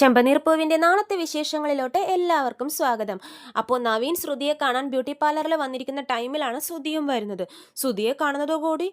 ചെമ്പനീർപ്പൂവിന്റെ നാളത്തെ വിശേഷങ്ങളിലോട്ട് എല്ലാവർക്കും സ്വാഗതം. അപ്പോൾ നവീൻ ശ്രുതിയെ കാണാൻ ബ്യൂട്ടി പാർലറിൽ വന്നിരിക്കുന്ന ടൈമിലാണ് ശ്രുതിയും വരുന്നത്. ശ്രുതിയെ കാണുന്നതോടുകൂടി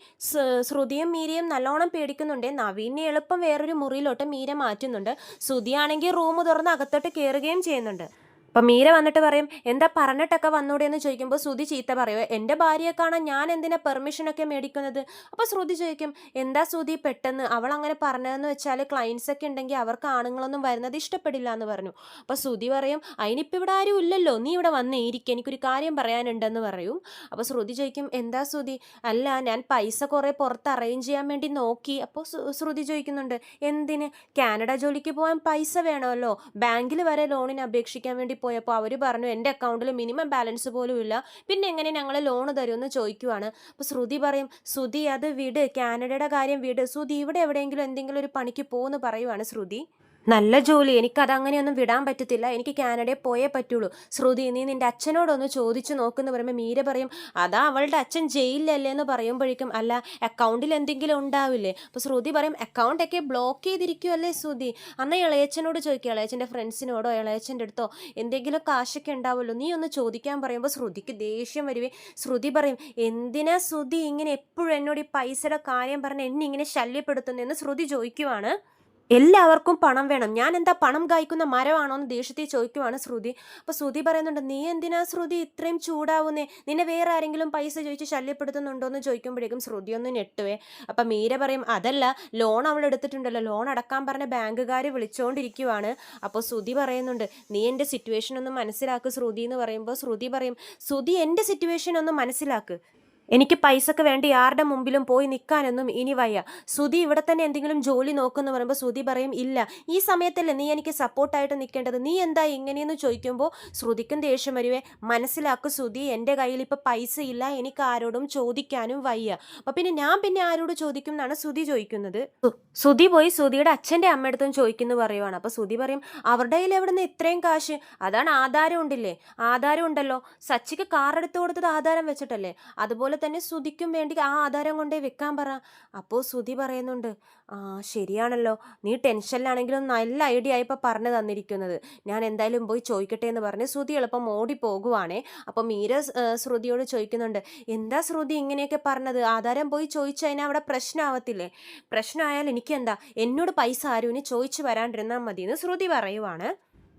ശ്രുതിയും മീരയും നല്ലോണം പേടിക്കുന്നുണ്ട്. നവീനെ എളുപ്പം വേറൊരു മുറിയിലോട്ട് മീര മാറ്റുന്നുണ്ട്. ശ്രുതിയാണെങ്കിൽ റൂം തുറന്ന് അകത്തോട്ട് കയറുകയും ചെയ്യുന്നുണ്ട്. അപ്പം മീര വന്നിട്ട് പറയും എന്താ പറഞ്ഞിട്ടൊക്കെ വന്നൂടെ? എന്ന് ചോദിക്കുമ്പോൾ ശ്രുതി ചീത്ത പറയുമോ എന്റെ ഭാര്യയെ കാണാൻ ഞാൻ എന്തിനാ പെർമിഷനൊക്കെ മേടിക്കുന്നത്? അപ്പോൾ ശ്രുതി ചോദിക്കും എന്താ ശ്രുതി പെട്ടെന്ന്? അവൾ അങ്ങനെ പറഞ്ഞതെന്ന് വെച്ചാൽ ക്ലയൻസ് ഒക്കെ ഉണ്ടെങ്കിൽ അവർക്ക് ആണുങ്ങളൊന്നും വരുന്നത് ഇഷ്ടപ്പെടില്ല എന്ന് പറഞ്ഞു. അപ്പോൾ ശ്രുതി പറയും അതിനിപ്പോൾ ഇവിടെ ആരും ഇല്ലല്ലോ നീ ഇവിടെ വന്നേ ഇരിക്കും എനിക്കൊരു കാര്യം പറയാനുണ്ടെന്ന് പറയും. അപ്പോൾ ശ്രുതി ചോദിക്കും എന്താ ശ്രുതി? അല്ല ഞാൻ പൈസ കുറേ പുറത്ത് അറേഞ്ച് ചെയ്യാൻ വേണ്ടി നോക്കി. അപ്പോൾ ശ്രുതി ചോദിക്കുന്നുണ്ട് എന്തിന്? കാനഡ ജോലിക്ക് പോകാൻ പൈസ വേണമല്ലോ ബാങ്കിൽ വരെ ലോണിന് അപേക്ഷിക്കാൻ വേണ്ടി പോയപ്പോൾ അവർ പറഞ്ഞു എന്റെ അക്കൗണ്ടിൽ മിനിമം ബാലൻസ് പോലും ഇല്ല. പിന്നെ എങ്ങനെ ഞങ്ങൾ ലോൺ തരുമെന്ന് ചോദിക്കുവാണ്. അപ്പോൾ ശ്രുതി പറയും ശ്രുതി അത് വിട്. കാനഡയുടെ കാര്യം വിട്. ശ്രുതി ഇവിടെ എവിടെയെങ്കിലും എന്തെങ്കിലും ഒരു പണിക്ക് പോകുമെന്ന് പറയുവാണ് ശ്രുതി. നല്ല ജോലി. എനിക്കത് അങ്ങനെയൊന്നും വിടാൻ പറ്റത്തില്ല. എനിക്ക് കാനഡയിൽ പോയേ പറ്റുള്ളൂ. ശ്രുതി നീ നിന്റെ അച്ഛനോടൊന്ന് ചോദിച്ചു നോക്കുന്നു പറയുമ്പോൾ മീര പറയും അതാ അവളുടെ അച്ഛൻ ജയിലിലല്ലേ? എന്ന് പറയുമ്പോഴേക്കും അല്ല അക്കൗണ്ടിൽ എന്തെങ്കിലും ഉണ്ടാവില്ലേ? അപ്പോൾ ശ്രുതി പറയും അക്കൗണ്ടൊക്കെ ബ്ലോക്ക് ചെയ്തിരിക്കുമല്ലേ ശ്രുതി? അന്ന് ഇളയച്ചനോട് ചോദിക്കുക ഇളയച്ചന്റെ ഫ്രണ്ട്സിനോടോ ഇളയച്ചന്റെ അടുത്തോ എന്തെങ്കിലും കാശൊക്കെ ഉണ്ടാവുമല്ലോ? നീ ഒന്ന് ചോദിക്കാൻ പറയുമ്പോൾ ശ്രുതിക്ക് ദേഷ്യം വരുവേ. ശ്രുതി പറയും എന്തിനാ ശ്രുതി ഇങ്ങനെ എപ്പോഴും എന്നോട് ഈ പൈസയുടെ കാര്യം പറഞ്ഞ് എന്നെ ഇങ്ങനെ ശല്യപ്പെടുത്തുന്നു? എന്ന് ശ്രുതി ചോദിക്കുവാണ്. എല്ലാവർക്കും പണം വേണം. ഞാൻ എന്താ പണം കായ്ക്കുന്ന മരമാണോ എന്ന് ദേഷ്യത്തിൽ ചോദിക്കുവാണ് ശ്രുതി. അപ്പോൾ ശ്രുതി പറയുന്നുണ്ട് നീ എന്തിനാ ശ്രുതി ഇത്രയും ചൂടാവുന്നേ? നിന്നെ വേറെ ആരെങ്കിലും പൈസ ചോദിച്ച് ശല്യപ്പെടുത്തുന്നുണ്ടോ എന്ന് ചോദിക്കുമ്പോഴേക്കും ശ്രുതി ഒന്ന് ഞെട്ടുവേ. അപ്പം മീര പറയും അതല്ല ലോൺ അവൾ എടുത്തിട്ടുണ്ടല്ലോ. ലോൺ അടക്കാൻ പറഞ്ഞ ബാങ്കുകാർ വിളിച്ചോണ്ടിരിക്കുവാണ്. അപ്പോൾ ശ്രുതി പറയുന്നുണ്ട് നീ എന്റെ സിറ്റുവേഷൻ ഒന്ന് മനസ്സിലാക്ക് ശ്രുതി എന്ന് പറയുമ്പോൾ ശ്രുതി പറയും ശ്രുതി എന്റെ സിറ്റുവേഷൻ ഒന്ന് മനസ്സിലാക്ക്. എനിക്ക് പൈസക്ക് വേണ്ടി ആരുടെ മുമ്പിലും പോയി നിൽക്കാനൊന്നും ഇനി വയ്യ. സുധി ഇവിടെ തന്നെ എന്തെങ്കിലും ജോലി നോക്കുമെന്ന് പറയുമ്പോൾ സുധി പറയും ഇല്ല ഈ സമയത്തല്ലേ നീ എനിക്ക് സപ്പോർട്ടായിട്ട് നിൽക്കേണ്ടത് നീ എന്താ ഇങ്ങനെയെന്ന് ചോദിക്കുമ്പോൾ ശ്രുതിക്കും ദേഷ്യം വരുവേ. മനസ്സിലാക്കും സുധി എന്റെ കയ്യിൽ ഇപ്പോൾ പൈസ ഇല്ല എനിക്ക് ആരോടും ചോദിക്കാനും വയ്യ. അപ്പം പിന്നെ ഞാൻ പിന്നെ ആരോട് ചോദിക്കും എന്നാണ് സുധി ചോദിക്കുന്നത്. സുധി പോയി സുധിയുടെ അച്ഛന്റെ അമ്മയടുത്തും ചോദിക്കുന്നു പറയുവാണ്. അപ്പോൾ സുധി പറയും അവരുടെ കയ്യിൽ എവിടെ നിന്ന് ഇത്രയും കാശ്? അതാണ് ആധാരം ഉണ്ടില്ലേ? ആധാരം ഉണ്ടല്ലോ. സച്ചിക്ക് കാർ എടുത്തു കൊടുത്തത് ആധാരം വെച്ചിട്ടല്ലേ? അതുപോലെ തന്നെ ശ്രുതിക്കും വേണ്ടി ആ ആധാരം കൊണ്ടേ വെക്കാൻ പറ. അപ്പോൾ ശ്രുതി പറയുന്നുണ്ട് ആ ശരിയാണല്ലോ. നീ ടെൻഷനിലാണെങ്കിലും നല്ല ഐഡിയ ആയിപ്പോൾ പറഞ്ഞു തന്നിരിക്കുന്നത്. ഞാൻ എന്തായാലും പോയി ചോദിക്കട്ടെ എന്ന് പറഞ്ഞ് ശ്രുതി എളുപ്പം ഓടി പോകുവാണേ. അപ്പോൾ മീര ശ്രുതിയോട് ചോദിക്കുന്നുണ്ട് എന്താ ശ്രുതി ഇങ്ങനെയൊക്കെ പറഞ്ഞത്? ആധാരം പോയി ചോദിച്ചു കഴിഞ്ഞാൽ അവിടെ പ്രശ്നമാവത്തില്ലേ പ്രശ്നമായാൽ എനിക്കെന്താ? എന്നോട് പൈസ ആരും ഇനി ചോദിച്ചു വരാണ്ടിരുന്നാൽ മതി എന്ന് ശ്രുതി പറയുവാണ്.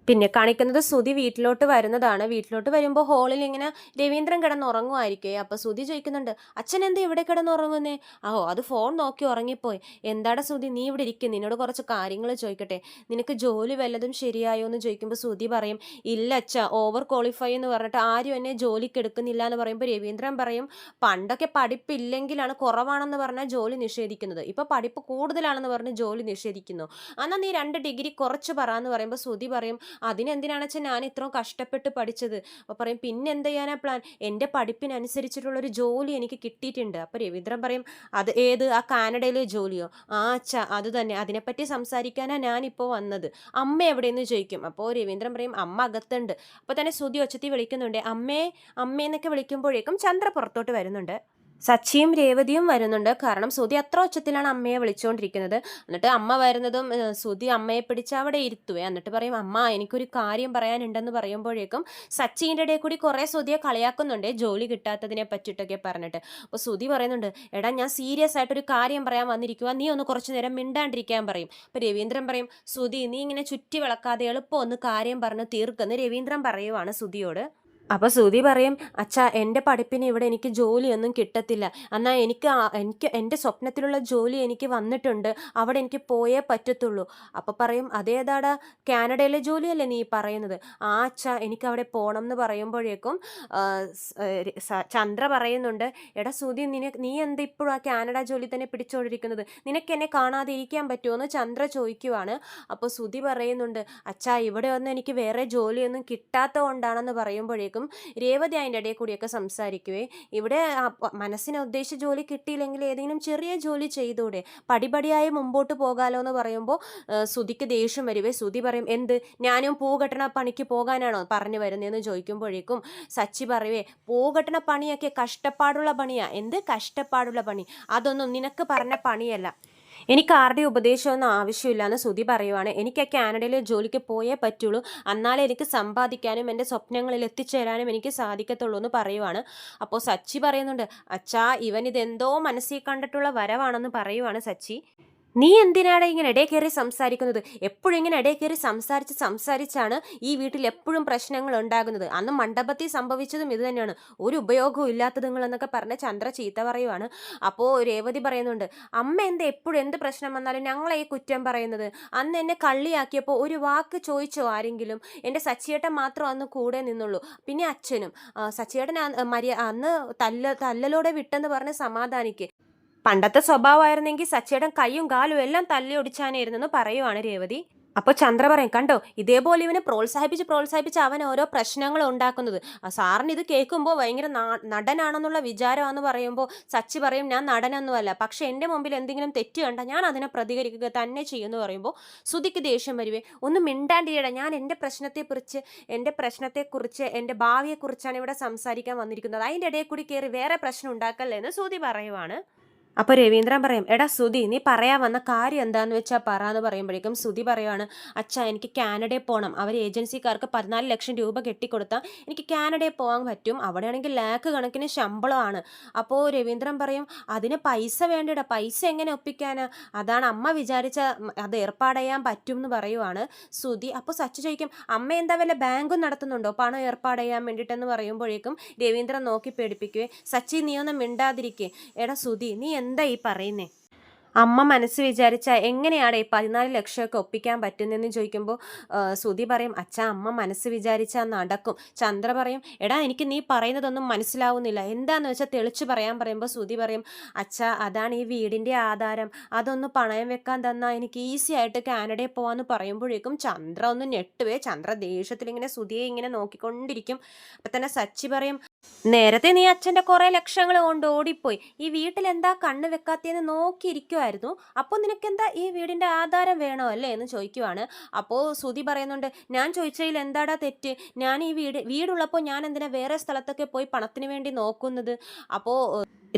പിന്നെ കാണിക്കുന്നത് സുതി വീട്ടിലോട്ട് വരുന്നതാണ്. വീട്ടിലോട്ട് വരുമ്പോൾ ഹോളിൽ ഇങ്ങനെ രവീന്ദ്രൻ കിടന്നുറങ്ങുമായിരിക്കേ. അപ്പോൾ സുതി ചോദിക്കുന്നുണ്ട് അച്ഛൻ എന്താ ഇവിടെ കിടന്നുറങ്ങുന്നേ? ഓ അത് ഫോൺ നോക്കി ഉറങ്ങിപ്പോയി. എന്താടാ സുതി നീ ഇവിടെ ഇരിക്കും. നിന്നോട് കുറച്ച് കാര്യങ്ങൾ ചോദിക്കട്ടെ. നിനക്ക് ജോലി വല്ലതും ശരിയായോ? എന്ന് ചോദിക്കുമ്പോൾ സുതി പറയും ഇല്ല അച്ഛ ഓവർ ക്വാളിഫൈ എന്ന് പറഞ്ഞിട്ട് ആരും എന്നെ ജോലിക്ക് എടുക്കുന്നില്ല എന്ന് പറയുമ്പോൾ രവീന്ദ്രൻ പറയും പണ്ടൊക്കെ പഠിപ്പില്ലെങ്കിലാണ് കുറവാണെന്ന് പറഞ്ഞാൽ ജോലി നിഷേധിക്കുന്നത്. ഇപ്പോൾ പഠിപ്പ് കൂടുതലാണെന്ന് പറഞ്ഞ് ജോലി നിഷേധിക്കുന്നു. എന്നാൽ നീ രണ്ട് ഡിഗ്രി കുറച്ച് പറ എന്ന് പറയുമ്പോൾ സുതി പറയും അതിനെന്തിനാണ് വെച്ചാൽ ഞാൻ ഇത്രയും കഷ്ടപ്പെട്ട് പഠിച്ചത്? അപ്പോൾ പറയും പിന്നെ എന്ത് ചെയ്യാനാ പ്ലാൻ? എന്റെ പഠിപ്പിനനുസരിച്ചിട്ടുള്ളൊരു ജോലി എനിക്ക് കിട്ടിയിട്ടുണ്ട്. അപ്പോൾ രവീന്ദ്രൻ പറയും അത് ഏത്? ആ കാനഡയിലെ ജോലിയോ? ആ അച്ഛ അത് തന്നെ. അതിനെപ്പറ്റി സംസാരിക്കാനാണ് ഞാനിപ്പോൾ വന്നത്. അമ്മ എവിടെയെന്ന് ചോദിക്കും. അപ്പോൾ രവീന്ദ്രൻ പറയും അമ്മ അകത്തുണ്ട്. അപ്പോൾ തന്നെ ശ്രുതി ഒച്ചത്തി വിളിക്കുന്നുണ്ട് അമ്മേ അമ്മേന്നൊക്കെ വിളിക്കുമ്പോഴേക്കും ചന്ദ്ര പുറത്തോട്ട് വരുന്നുണ്ട്. സച്ചിയും രേവതിയും വരുന്നുണ്ട്. കാരണം സുധി അത്ര ഉച്ചത്തിലാണ് അമ്മയെ വിളിച്ചുകൊണ്ടിരിക്കുന്നത് എന്നിട്ട് അമ്മ വരുന്നതും സുധി അമ്മയെ പിടിച്ച് അവിടെ ഇരുത്തുവേ. എന്നിട്ട് പറയും അമ്മ എനിക്കൊരു കാര്യം പറയാനുണ്ടെന്ന് പറയുമ്പോഴേക്കും സച്ചിന്റെ ഇടയിൽ കൂടി കുറേ സുധിയെ കളിയാക്കുന്നുണ്ട്. ജോലി കിട്ടാത്തതിനെ പറ്റിയിട്ടൊക്കെ പറഞ്ഞിട്ട്. അപ്പോൾ സുധി പറയുന്നുണ്ട് എടാ ഞാൻ സീരിയസ് ആയിട്ടൊരു കാര്യം പറയാൻ വന്നിരിക്കുക നീ ഒന്ന് കുറച്ച് നേരം മിണ്ടാണ്ടിരിക്കാൻ പറയും. അപ്പോൾ രവീന്ദ്രൻ പറയും സുധി നീ ഇങ്ങനെ ചുറ്റി വിളക്കാതെ എളുപ്പം ഒന്ന് കാര്യം പറഞ്ഞ് തീർക്കുന്നു. രവീന്ദ്രൻ പറയുവാണ് സുധിയോട് അപ്പോൾ ശ്രുതി പറയും അച്ഛാ എന്റെ പഠിപ്പിന് ഇവിടെ എനിക്ക് ജോലിയൊന്നും കിട്ടത്തില്ല. എന്നാൽ എനിക്ക് എനിക്ക് എന്റെ സ്വപ്നത്തിലുള്ള ജോലി എനിക്ക് വന്നിട്ടുണ്ട്. അവിടെ എനിക്ക് പോയേ പറ്റത്തുള്ളൂ. അപ്പോൾ പറയും അതേതാടാ കാനഡയിലെ ജോലിയല്ലേ നീ പറയുന്നത്? ആ അച്ഛാ എനിക്ക് അവിടെ പോകണം എന്ന് പറയുമ്പോഴേക്കും ചന്ദ്ര പറയുന്നുണ്ട് എടാ ശ്രുതി നിന നീ എന്താ ഇപ്പോഴും ആ കാനഡ ജോലി തന്നെ പിടിച്ചോണ്ടിരിക്കുന്നത്? നിനക്ക് എന്നെ കാണാതെ ഇരിക്കാൻ പറ്റുമോ ചന്ദ്ര ചോദിക്കുവാണ്. അപ്പോൾ ശ്രുതി പറയുന്നുണ്ട് അച്ഛാ ഇവിടെ ഒന്നും എനിക്ക് വേറെ ജോലിയൊന്നും കിട്ടാത്ത കൊണ്ടാണെന്ന് പറയുമ്പോഴേക്കും രേവതി അതിന്റെ ഇടയിൽ കൂടിയൊക്കെ സംസാരിക്കുവേ. ഇവിടെ മനസ്സിനെ ഉദ്ദേശിച്ച ജോലി കിട്ടിയില്ലെങ്കിൽ ഏതെങ്കിലും ചെറിയ ജോലി ചെയ്തൂടെ. പടിപടിയായി മുമ്പോട്ട് പോകാലോ എന്ന് പറയുമ്പോൾ സുതിക്ക് ദേഷ്യം വരുവേ. സുതി പറയും എന്ത്? ഞാനും പൂ കെട്ടണ പണിക്ക് പോകാനാണോ പറഞ്ഞു വരുന്നതെന്ന് ചോദിക്കുമ്പോഴേക്കും സച്ചി പറയുവേ പൂ കെട്ടണ പണിയൊക്കെ കഷ്ടപ്പാടുള്ള പണിയാ. എന്ത് കഷ്ടപ്പാടുള്ള പണി? അതൊന്നും നിനക്ക് പറഞ്ഞ പണിയല്ല. എനിക്ക് ആരുടെ ഉപദേശമൊന്നും ആവശ്യമില്ല എന്ന് ശ്രുതി പറയുവാണ്. എനിക്ക് കാനഡയിലെ ജോലിക്ക് പോയേ പറ്റുള്ളൂ. എന്നാലേ എനിക്ക് സമ്പാദിക്കാനും എന്റെ സ്വപ്നങ്ങളിൽ എത്തിച്ചേരാനും എനിക്ക് സാധിക്കത്തുള്ളൂ എന്ന് പറയുവാണ്. അപ്പോൾ സച്ചി പറയുന്നുണ്ട് അച്ഛാ ഇവൻ ഇതെന്തോ മനസ്സിൽ കണ്ടിട്ടുള്ള വരവാണെന്ന് പറയുവാണ് സച്ചി. നീ എന്തിനാണ് ഇങ്ങനെ ഇടയിൽ കയറി സംസാരിക്കുന്നത്? എപ്പോഴും ഇങ്ങനെ ഇടയിൽ കയറി സംസാരിച്ച് സംസാരിച്ചാണ് ഈ വീട്ടിൽ എപ്പോഴും പ്രശ്നങ്ങൾ ഉണ്ടാകുന്നത്? അന്ന് മണ്ഡപത്തിൽ സംഭവിച്ചതും ഇത് തന്നെയാണ്. ഒരു ഉപയോഗവും ഇല്ലാത്തത് നിങ്ങളെന്നൊക്കെ പറഞ്ഞ് ചന്ദ്ര ചീത്ത പറയുവാണ്. അപ്പോൾ രേവതി പറയുന്നുണ്ട് അമ്മ എന്താ എപ്പോഴും എന്ത് പ്രശ്നം വന്നാലും ഞങ്ങളെ ഈ കുറ്റം പറയുന്നത്? അന്ന് എന്നെ കള്ളിയാക്കിയപ്പോൾ ഒരു വാക്ക് ചോദിച്ചോ ആരെങ്കിലും? എന്റെ സച്ചിയേട്ടൻ മാത്രം അന്ന് കൂടെ നിന്നുള്ളൂ. പിന്നെ അച്ഛനും. സച്ചിയേട്ടൻ മര്യ അന്ന് തല്ല തല്ലലോടെ വിട്ടെന്ന് പറഞ്ഞ് സമാധാനിക്ക്. പണ്ടത്തെ സ്വഭാവമായിരുന്നെങ്കിൽ സച്ചേടൻ കൈയും കാലും എല്ലാം തല്ലി ഒടിച്ചാനായിരുന്നെന്ന് പറയുവാണ് രേവതി. അപ്പോൾ ചന്ദ്ര പറയും കണ്ടോ ഇതേപോലെ ഇവനെ പ്രോത്സാഹിപ്പിച്ച് പ്രോത്സാഹിപ്പിച്ച് അവൻ ഓരോ പ്രശ്നങ്ങൾ ഉണ്ടാക്കുന്നത്. സാറിന് ഇത് കേൾക്കുമ്പോൾ ഭയങ്കര നടനാണെന്നുള്ള വിചാരമാണെന്ന് പറയുമ്പോൾ സച്ചി പറയും ഞാൻ നടനൊന്നുമല്ല. പക്ഷെ എന്റെ മുമ്പിൽ എന്തെങ്കിലും തെറ്റ് കണ്ടാൽ ഞാൻ അതിനെ പ്രതികരിക്കുക തന്നെ ചെയ്യുമെന്ന് പറയുമ്പോൾ സുതിക്ക് ദേഷ്യം വരുവേ. ഒന്ന് മിണ്ടാണ്ടിയട ഞാൻ എന്റെ പ്രശ്നത്തെക്കുറിച്ച് എന്റെ പ്രശ്നത്തെക്കുറിച്ച് എന്റെ ഭാവിയെക്കുറിച്ചാണ് ഇവിടെ സംസാരിക്കാൻ വന്നിരിക്കുന്നത്. അതിന്റെ ഇടയിൽ കൂടി കയറി വേറെ പ്രശ്നം ഉണ്ടാക്കല്ലേ? എന്ന് സുതി പറയുവാണ്. അപ്പോൾ രവീന്ദ്രൻ പറയും എടാ സുധി നീ പറയാൻ വന്ന കാര്യം എന്താന്ന് വെച്ചാൽ പറ എന്ന് പറയുമ്പോഴേക്കും സുധി പറയുവാണ് അച്ഛാ എനിക്ക് കാനഡയിൽ പോകണം അവർ ഏജൻസിക്കാർക്ക് പതിനാല് ലക്ഷം രൂപ കെട്ടിക്കൊടുത്താൽ എനിക്ക് കാനഡയിൽ പോകാൻ പറ്റും. അവിടെയാണെങ്കിൽ ലാക്ക് കണക്കിന് ശമ്പളമാണ്. അപ്പോൾ രവീന്ദ്രൻ പറയും അതിന് പൈസ വേണ്ടിയിട പൈസ എങ്ങനെ ഒപ്പിക്കാനാ? അതാണ് അമ്മ വിചാരിച്ച അത് ഏർപ്പാട് ചെയ്യാൻ പറ്റും എന്ന് പറയുവാണ് സുധി. അപ്പോൾ സച്ചു ചോദിക്കും അമ്മ എന്താ വല്ല ബാങ്കും നടത്തുന്നുണ്ടോ? പണം ഏർപ്പാട് ചെയ്യാൻ വേണ്ടിയിട്ടെന്ന് പറയുമ്പോഴേക്കും രവീന്ദ്രൻ നോക്കി പേടിപ്പിക്കുകയും സച്ചി നീ ഒന്ന് മിണ്ടാതിരിക്കേ. എടാ സുധി നീ എന്താ ഈ പറയുന്നേ? അമ്മ മനസ്സ് വിചാരിച്ച എങ്ങനെയാണ് ഈ പതിനാല് ലക്ഷമൊക്കെ ഒപ്പിക്കാൻ പറ്റുന്നതെന്ന് ചോദിക്കുമ്പോൾ സുധി പറയും അച്ഛ അമ്മ മനസ്സ് വിചാരിച്ചാൽ നടക്കും. ചന്ദ്ര പറയും എടാ എനിക്ക് നീ പറയുന്നതൊന്നും മനസ്സിലാവുന്നില്ല. എന്താന്ന് വെച്ചാൽ തെളിച്ച് പറയാൻ പറയുമ്പോൾ സുധി പറയും അച്ഛ അതാണ് ഈ വീടിന്റെ ആധാരം. അതൊന്ന് പണയം വെക്കാൻ തന്നാൽ എനിക്ക് ഈസി ആയിട്ട് കാനഡയിൽ പോകാമെന്ന് പറയുമ്പോഴേക്കും ചന്ദ്ര ഒന്ന് ഞെട്ടുവേ. ചന്ദ്ര ദേഷ്യത്തിൽ ഇങ്ങനെ സുധിയെ ഇങ്ങനെ നോക്കിക്കൊണ്ടിരിക്കും. അപ്പം തന്നെ സച്ചി പറയും നേരത്തെ നീ അച്ഛന്റെ കുറേ ലക്ഷങ്ങൾ കൊണ്ട് ഓടിപ്പോയി. ഈ വീട്ടിൽ എന്താ കണ്ണ് വെക്കാത്തതെന്ന് നോക്കിയിരിക്കുമായിരുന്നു അപ്പോൾ നിനക്കെന്താ ഈ വീടിന്റെ ആധാരം വേണോ? അല്ലേ എന്ന് ചോദിക്കുവാണ്. അപ്പോൾ സുതി പറയുന്നുണ്ട് ഞാൻ ചോദിച്ചതിൽ എന്താടാ തെറ്റ്? ഞാൻ ഈ വീട് വീടുള്ളപ്പോൾ ഞാൻ എന്തിനാ വേറെ സ്ഥലത്തൊക്കെ പോയി പണത്തിന് വേണ്ടി നോക്കുന്നത്? അപ്പോൾ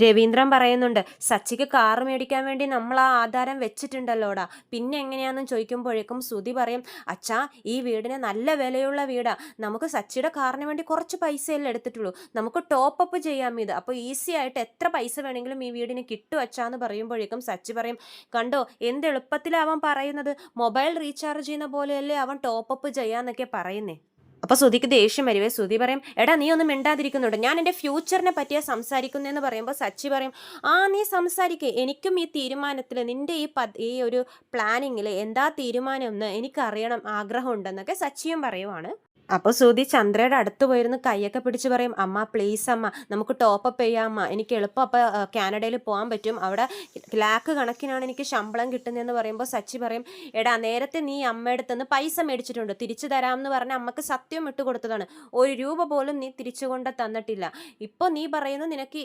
രവീന്ദ്രൻ പറയുന്നുണ്ട് സച്ചിക്ക് കാർ മേടിക്കാൻ വേണ്ടി നമ്മൾ ആ ആധാരം വെച്ചിട്ടുണ്ടല്ലോടാ. പിന്നെ എങ്ങനെയാണെന്ന് ചോദിക്കുമ്പോഴേക്കും സുതി പറയും അച്ഛാ ഈ വീടിന് നല്ല വിലയുള്ള വീടാ. നമുക്ക് സച്ചിയുടെ കാറിന് വേണ്ടി കുറച്ച് പൈസയല്ലേ എടുത്തിട്ടുള്ളൂ. നമുക്ക് ടോപ്പ് അപ്പ് ചെയ്യാം ഇത്. അപ്പോൾ ഈസി ആയിട്ട് എത്ര പൈസ വേണമെങ്കിലും ഈ വീടിന് കിട്ടും അച്ഛാന്ന് പറയുമ്പോഴേക്കും സച്ചി പറയും കണ്ടോ എന്ത് എളുപ്പത്തിലാണ് അവൻ പറയുന്നത്? മൊബൈൽ റീചാർജ് ചെയ്യുന്ന പോലെയല്ലേ അവൻ ടോപ്പ് അപ്പ് ചെയ്യാന്നൊക്കെ പറയുന്നേ. അപ്പോൾ സുധിക്ക് ദേഷ്യം വരുവേ സുധി പറയും എടാ നീ ഒന്നും മിണ്ടാതിരിക്കുന്നുണ്ട്? ഞാൻ എന്റെ ഫ്യൂച്ചറിനെ പറ്റിയാ സംസാരിക്കുന്നതെന്ന് പറയുമ്പോൾ സച്ചി പറയും ആ നീ സംസാരിക്കേ. എനിക്കും ഈ തീരുമാനത്തിൽ നിന്റെ ഈ ഈ ഒരു പ്ലാനിങ്ങിൽ എന്താ തീരുമാനം എന്ന് എനിക്കറിയണം ആഗ്രഹമുണ്ടെന്നൊക്കെ സച്ചിയും പറയുവാണ്. അപ്പോൾ സുധി ചന്ദ്രയുടെ അടുത്ത് പോയിരുന്ന് കൈയൊക്കെ പിടിച്ച് പറയും അമ്മ പ്ലീസ് അമ്മ നമുക്ക് ടോപ്പ് അപ്പ് ചെയ്യാം അമ്മ. എനിക്ക് എളുപ്പം അപ്പോൾ കാനഡയിൽ പോകാൻ പറ്റും. അവിടെ ലാക്ക് കണക്കിനാണ് എനിക്ക് ശമ്പളം കിട്ടുന്നതെന്ന് പറയുമ്പോൾ സച്ചി പറയും എടാ നേരത്തെ നീ അമ്മയുടെ നിന്ന് പൈസ മേടിച്ചിട്ടുണ്ട്. തിരിച്ചു തരാം എന്ന് പറഞ്ഞ് അമ്മയ്ക്ക് സത്യം ഇട്ട് കൊടുത്തതാണ് ഒരു രൂപ പോലും നീ തിരിച്ചു കൊണ്ട് തന്നിട്ടില്ല. ഇപ്പോൾ നീ പറയുന്നു നിനക്ക്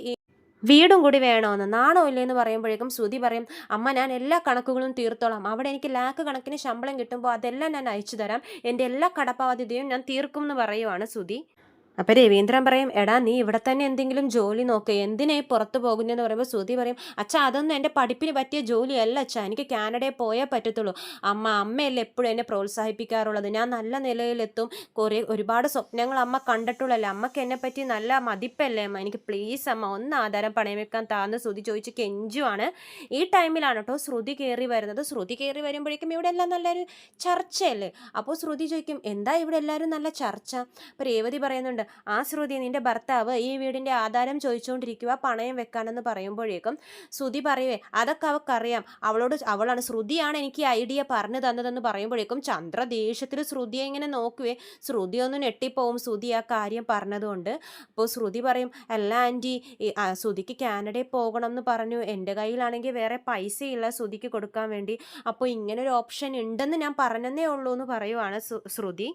വീടും കൂടി വേണമെന്ന് നാണോ ഇല്ലേന്ന് പറയുമ്പോഴേക്കും ശ്രുതി പറയും അമ്മ ഞാൻ എല്ലാ കണക്കുകളും തീർത്തോളാം. അവിടെ എനിക്ക് ലാക്ക് കണക്കിന് ശമ്പളം കിട്ടുമ്പോൾ അതെല്ലാം ഞാൻ അയച്ചു തരാം എന്റെ എല്ലാ കടബാധ്യതയും ഞാൻ തീർക്കും എന്ന് പറയുവാണ് ശ്രുതി. അപ്പം രവീന്ദ്രൻ പറയും എടാ നീ ഇവിടെ തന്നെ എന്തെങ്കിലും ജോലി നോക്ക്. എന്തിനേ പുറത്തു പുറത്ത് പോകുന്നതെന്ന് പറയുമ്പോൾ ശ്രുതി പറയും അച്ഛാ അതൊന്നും എന്റെ പഠിപ്പിന് പറ്റിയ ജോലിയല്ല അച്ഛാ. എനിക്ക് കാനഡയിൽ പോയേ പറ്റത്തുള്ളൂ. അമ്മ അമ്മയല്ലേ എപ്പോഴും എന്നെ പ്രോത്സാഹിപ്പിക്കാറുള്ളത്? ഞാൻ നല്ല നിലയിലെത്തും. കുറേ ഒരുപാട് സ്വപ്നങ്ങൾ അമ്മ കണ്ടിട്ടുള്ളല്ലേ? അമ്മയ്ക്ക് എന്നെ പറ്റി നല്ല മതിപ്പല്ലേ അമ്മ? എനിക്ക് പ്ലീസ് അമ്മ ഒന്ന് ആധാരം പണയം വെക്കാൻ താന്ന് ശ്രുതി ചോദിച്ച് കെഞ്ചുവാണ്. ഈ ടൈമിലാണ് കേട്ടോ ശ്രുതി കയറി വരുന്നത്. ശ്രുതി കയറി വരുമ്പോഴേക്കും ഇവിടെ എല്ലാം നല്ലൊരു ചർച്ചയല്ലേ? അപ്പോൾ ശ്രുതി ചോദിക്കും എന്താ ഇവിടെ എല്ലാവരും നല്ല ചർച്ച? അപ്പോൾ രേവതി പറയുന്നുണ്ട് ആ ശ്രുതി നിന്റെ ഭർത്താവ് ഈ വീടിന്റെ ആധാരം ചോദിച്ചുകൊണ്ടിരിക്കുക പണയം വെക്കാനെന്ന് പറയുമ്പോഴേക്കും ശ്രുതി പറയുവേ അതൊക്കെ അവൾക്കറിയാം അവളോട് അവളാണ്. ശ്രുതിയാണ് എനിക്ക് ഐഡിയ പറഞ്ഞു തന്നതെന്ന് പറയുമ്പോഴേക്കും ചന്ദ്ര ദേഷ്യത്തിൽ ശ്രുതിയെ ഇങ്ങനെ നോക്കുവേ. ശ്രുതി ഒന്ന് ഞെട്ടിപ്പോവും. ശ്രുതി ആ കാര്യം പറഞ്ഞതുകൊണ്ട്. അപ്പോൾ ശ്രുതി പറയും അല്ല ആന്റി ശ്രുതിക്ക് കാനഡയിൽ പോകണം എന്ന് പറഞ്ഞു. എന്റെ കയ്യിലാണെങ്കിൽ വേറെ പൈസയില്ല ശ്രുതിക്ക് കൊടുക്കാൻ വേണ്ടി. അപ്പോൾ ഇങ്ങനൊരു ഓപ്ഷൻ ഉണ്ടെന്ന് ഞാൻ പറഞ്ഞതേ ഉള്ളൂ എന്ന് പറയുവാണ് ശ്രു- ശ്രുതി.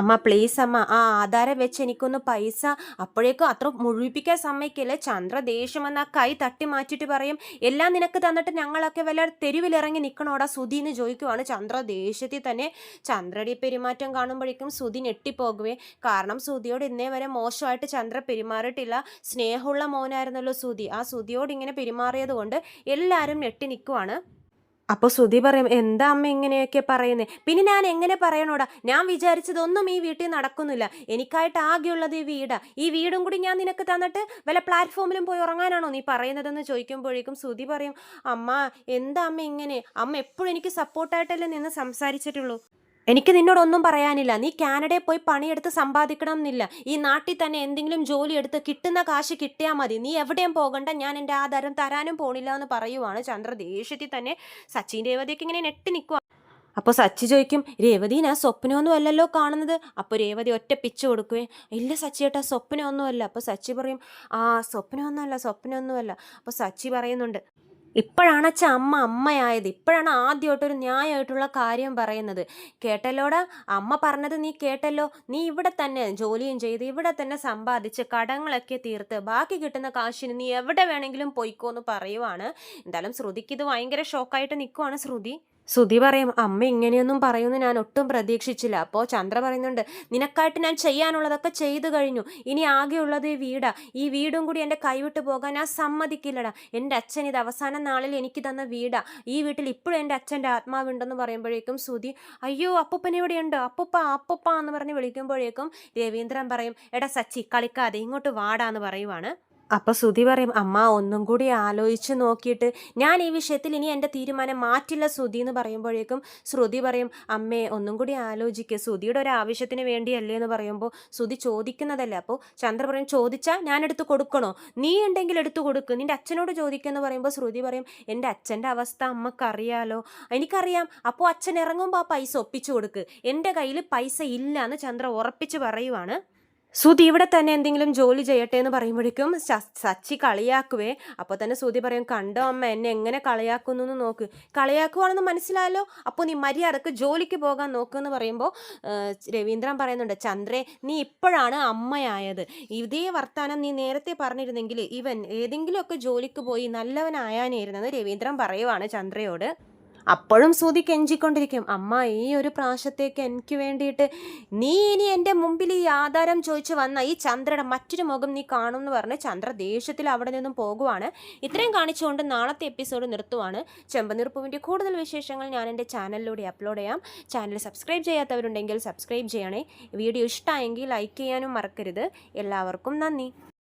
അമ്മ പ്ലീസ് അമ്മ ആ ആധാരം വെച്ച് എനിക്കൊന്ന് പൈസ അപ്പോഴേക്കും അത്ര മുഴുവിപ്പിക്കാൻ സമ്മതിക്കില്ല. ചന്ദ്ര ദേഷ്യം വന്ന് ആ കൈ തട്ടി മാറ്റിയിട്ട് പറയും എല്ലാം നിനക്ക് തന്നിട്ട് ഞങ്ങളൊക്കെ വല്ല തെരുവിലിറങ്ങി നിൽക്കണോടാ സുധി? എന്ന് ചോദിക്കുവാണ് ചന്ദ്ര ദേഷ്യത്തിൽ തന്നെ. ചന്ദ്രയുടെ പെരുമാറ്റം കാണുമ്പോഴേക്കും സുധി ഞെട്ടിപ്പോകുവേ. കാരണം സുധിയോട് ഇന്നേ വരെ മോശമായിട്ട് ചന്ദ്ര പെരുമാറിയിട്ടില്ല. സ്നേഹമുള്ള മോനായിരുന്നല്ലോ സുധി. ആ സുധിയോട് ഇങ്ങനെ പെരുമാറിയത് കൊണ്ട് എല്ലാവരും ഞെട്ടി നിൽക്കുവാണ്. അപ്പോൾ ശ്രുതി പറയും എന്താ അമ്മ ഇങ്ങനെയൊക്കെ പറയുന്നേ? പിന്നെ ഞാൻ എങ്ങനെ പറയണോടാ? ഞാൻ വിചാരിച്ചതൊന്നും ഈ വീട്ടിൽ നടക്കുന്നില്ല. എനിക്കായിട്ട് ആകെയുള്ളത് ഈ വീടാ. ഈ വീടും കൂടി ഞാൻ നിനക്ക് തന്നിട്ട് വല്ല പ്ലാറ്റ്ഫോമിലും പോയി ഉറങ്ങാനാണോ നീ പറയുന്നതെന്ന് ചോദിക്കുമ്പോഴേക്കും ശ്രുതി പറയും അമ്മ എന്താ അമ്മ ഇങ്ങനെ? അമ്മ എപ്പോഴും എനിക്ക് സപ്പോർട്ടായിട്ടല്ലേ നിന്ന് സംസാരിച്ചിട്ടുള്ളൂ. എനിക്ക് നിന്നോടൊന്നും പറയാനില്ല. നീ കാനഡയിൽ പോയി പണിയെടുത്ത് സമ്പാദിക്കണം എന്നില്ല ഈ നാട്ടിൽ തന്നെ എന്തെങ്കിലും ജോലി എടുത്ത് കിട്ടുന്ന കാശ് കിട്ടിയാൽ മതി. നീ എവിടെയും പോകണ്ട. ഞാൻ എന്റെ ആധാരം തരാനും പോണില്ല എന്ന് പറയുവാണ് ചന്ദ്ര. ദേഷ്യത്തിൽ തന്നെ സച്ചിൻ രേവതിയൊക്കെ ഇങ്ങനെ നെട്ടി നിൽക്കുക അപ്പോൾ സച്ചി ചോദിക്കും രേവതി ഞാൻ സ്വപ്നമൊന്നും അല്ലല്ലോ കാണുന്നത്. അപ്പോൾ രേവതി ഒറ്റ പിച്ച് കൊടുക്കുകയും ഇല്ല സച്ചി ഏട്ടാ സ്വപ്നമൊന്നുമല്ല. അപ്പോൾ സച്ചി പറയും ആ സ്വപ്നമൊന്നുമല്ല സ്വപ്നമൊന്നുമല്ല. അപ്പോൾ സച്ചി പറയുന്നുണ്ട് ഇപ്പോഴാണ് അച്ഛ അമ്മ അമ്മയായത്. ഇപ്പോഴാണ് ആദ്യമായിട്ടൊരു ന്യായമായിട്ടുള്ള കാര്യം പറയുന്നത്. കേട്ടല്ലോടാ? അമ്മ പറഞ്ഞത് നീ കേട്ടല്ലോ. നീ ഇവിടെ തന്നെ ജോലിയും ചെയ്ത് ഇവിടെ തന്നെ സമ്പാദിച്ച് കടങ്ങളൊക്കെ തീർത്ത് ബാക്കി കിട്ടുന്ന കാശിന് നീ എവിടെ വേണമെങ്കിലും പോയിക്കോ എന്ന് പറയുവാണ്. എന്തായാലും ശ്രുതിക്ക് ഇത് ഭയങ്കര ഷോക്കായിട്ട് നിൽക്കുവാണ് ശ്രുതി. ശ്രുതി പറയും അമ്മ ഇങ്ങനെയൊന്നും പറയുമെന്ന് ഞാൻ ഒട്ടും പ്രതീക്ഷിച്ചില്ല. അപ്പോൾ ചന്ദ്ര പറയുന്നുണ്ട് നിനക്കായിട്ട് ഞാൻ ചെയ്യാനുള്ളതൊക്കെ ചെയ്തു കഴിഞ്ഞു. ഇനി ആകെയുള്ളത് ഈ വീടാ. ഈ വീടും കൂടി എന്റെ കൈവിട്ട് പോകാൻ ഞാൻ സമ്മതിക്കില്ലടാ. എന്റെ അച്ഛൻ ഇത് അവസാന നാളിൽ എനിക്ക് തന്ന വീടാ. ഈ വീട്ടിൽ ഇപ്പോഴും എന്റെ അച്ഛന്റെ ആത്മാവുണ്ടെന്ന് പറയുമ്പോഴേക്കും ശ്രുതി അയ്യോ അപ്പൂപ്പൻ ഇവിടെയുണ്ട് അപ്പൂപ്പ അപ്പൂപ്പ എന്ന് പറഞ്ഞ് വിളിക്കുമ്പോഴേക്കും രവീന്ദ്രൻ പറയും എടാ സച്ചി കളിക്കാതെ ഇങ്ങോട്ട് വാടാന്ന് പറയുവാണ്. അപ്പോൾ ശ്രുതി പറയും അമ്മ ഒന്നും കൂടി ആലോചിച്ച് നോക്കിയിട്ട് ഞാൻ ഈ വിഷയത്തിൽ ഇനി എന്റെ തീരുമാനം മാറ്റില്ല ശ്രുതി എന്ന് പറയുമ്പോഴേക്കും ശ്രുതി പറയും അമ്മേ ഒന്നും കൂടി ആലോചിക്കുക ശ്രുതിയുടെ ഒരു ആവശ്യത്തിന് വേണ്ടിയല്ലേ എന്ന് പറയുമ്പോൾ ശ്രുതി ചോദിക്കുന്നതല്ലേ? അപ്പോൾ ചന്ദ്ര പറയും ചോദിച്ചാൽ ഞാൻ എടുത്ത് കൊടുക്കണോ? നീ ഉണ്ടെങ്കിൽ എടുത്തു കൊടുക്കും. നിന്റെ അച്ഛനോട് ചോദിക്കുമെന്ന് പറയുമ്പോൾ ശ്രുതി പറയും എന്റെ അച്ഛന്റെ അവസ്ഥ അമ്മക്കറിയാലോ. എനിക്കറിയാം. അപ്പോൾ അച്ഛൻ ഇറങ്ങുമ്പോൾ ആ പൈസ ഒപ്പിച്ചു കൊടുക്ക്. എന്റെ കയ്യിൽ പൈസ ഇല്ല എന്ന് ചന്ദ്ര ഉറപ്പിച്ച് പറയുവാണ്. സുധി ഇവിടെ തന്നെ എന്തെങ്കിലും ജോലി ചെയ്യട്ടെ എന്ന് പറയുമ്പോഴേക്കും സച്ചി കളിയാക്കുവേ. അപ്പോൾ തന്നെ സുധി പറയും കണ്ടോ അമ്മ എന്നെ എങ്ങനെ കളിയാക്കുന്നു എന്ന് നോക്ക്. കളിയാക്കുവാണെന്ന് മനസ്സിലായല്ലോ? അപ്പോൾ നീ മര്യാദയ്ക്ക് ജോലിക്ക് പോകാൻ നോക്കുമെന്ന് പറയുമ്പോൾ രവീന്ദ്രൻ പറയുന്നുണ്ട് ചന്ദ്രേ നീ ഇപ്പോഴാണ് അമ്മയായത്. ഇതേ വർത്താനം നീ നേരത്തെ പറഞ്ഞിരുന്നെങ്കിൽ ഇവൻ ഏതെങ്കിലുമൊക്കെ ജോലിക്ക് പോയി നല്ലവനായാനായിരുന്നെന്ന് രവീന്ദ്രൻ പറയുവാണ് ചന്ദ്രയോട്. അപ്പോഴും സൂതി കെഞ്ചിക്കൊണ്ടിരിക്കും അമ്മ ഈ ഒരു പ്രാവശ്യത്തേക്ക് എനിക്ക് വേണ്ടിയിട്ട് നീ ഇനി എന്റെ മുമ്പിൽ ഈ ആധാരം ചോദിച്ചു വന്ന ഈ ചന്ദ്രയുടെ മറ്റൊരു മുഖം നീ കാണും എന്ന് പറഞ്ഞ് ചന്ദ്ര ദേഷ്യത്തിൽ അവിടെ നിന്നും പോകുവാണ്. ഇത്രയും കാണിച്ചുകൊണ്ട് നാളത്തെ എപ്പിസോഡ് നിർത്തുവാണ്. ചെമ്പനീർപ്പൂവിന്റെ കൂടുതൽ വിശേഷങ്ങൾ ഞാൻ എന്റെ ചാനലിലൂടെ അപ്ലോഡ് ചെയ്യാം. ചാനൽ സബ്സ്ക്രൈബ് ചെയ്യാത്തവരുണ്ടെങ്കിൽ സബ്സ്ക്രൈബ് ചെയ്യണേ. വീഡിയോ ഇഷ്ടമായെങ്കിൽ ലൈക്ക് ചെയ്യാനും മറക്കരുത്. എല്ലാവർക്കും നന്ദി.